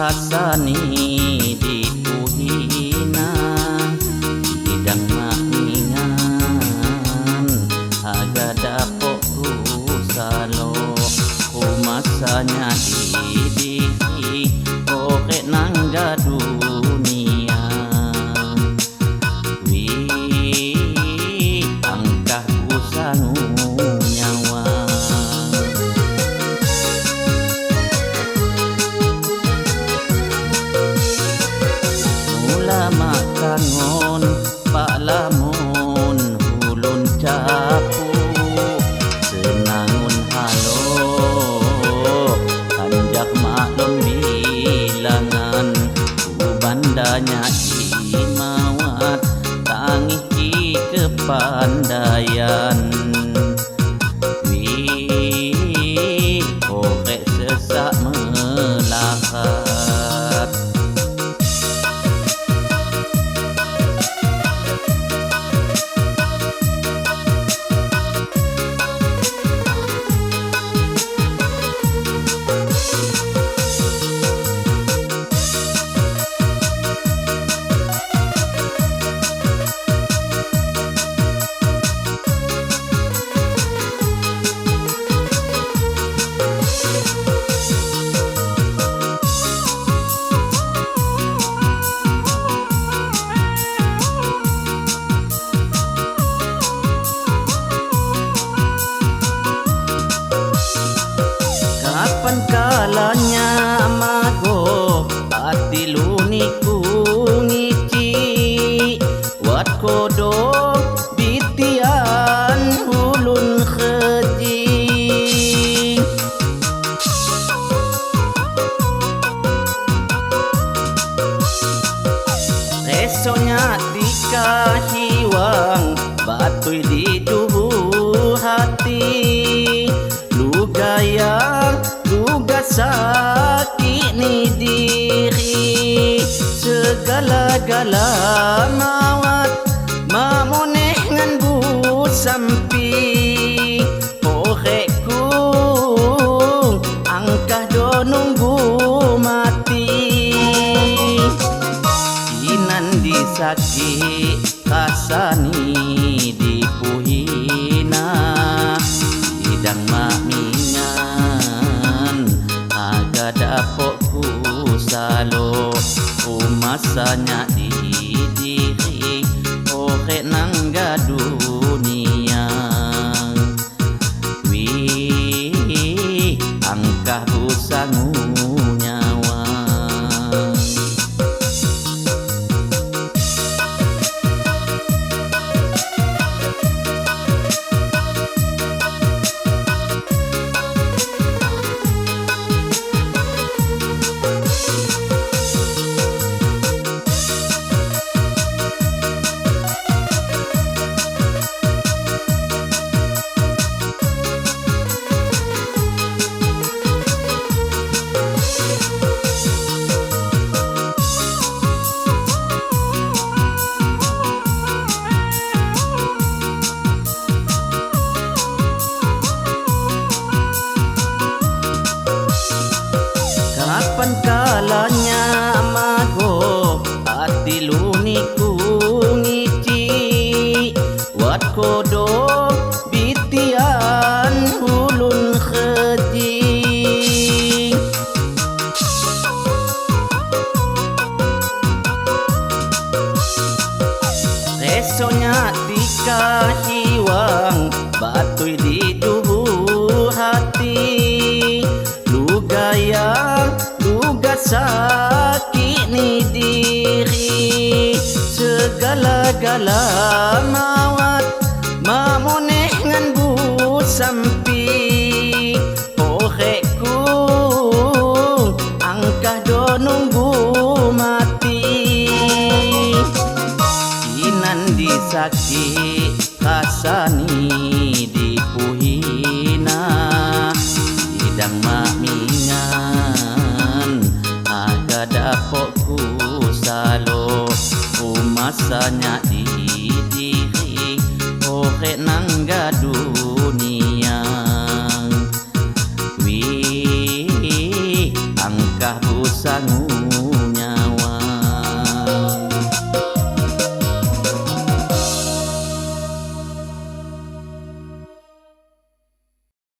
kasani di puhina Idang mahingan Aga dapok ku salo Kumasanya di Kanjak maklum bilangan Ku bandanya imawat Tangih ki kepandaian Kodo bitian hulun keji Resonya dikahiwang Batui di duhu hati. Lugaya luga sakit ni diri. Segala-gala disaki kasani di puhina. Idang mamingan Aga dapok ku salo Umasanya di diri Oke nangga la segala mawat mamone ngan bu sampi. Pohekku Angkah do nunggu mati. Inan disakti Kasani. Umasanya di diri Oke nangga dunia. Wih angka kah busangu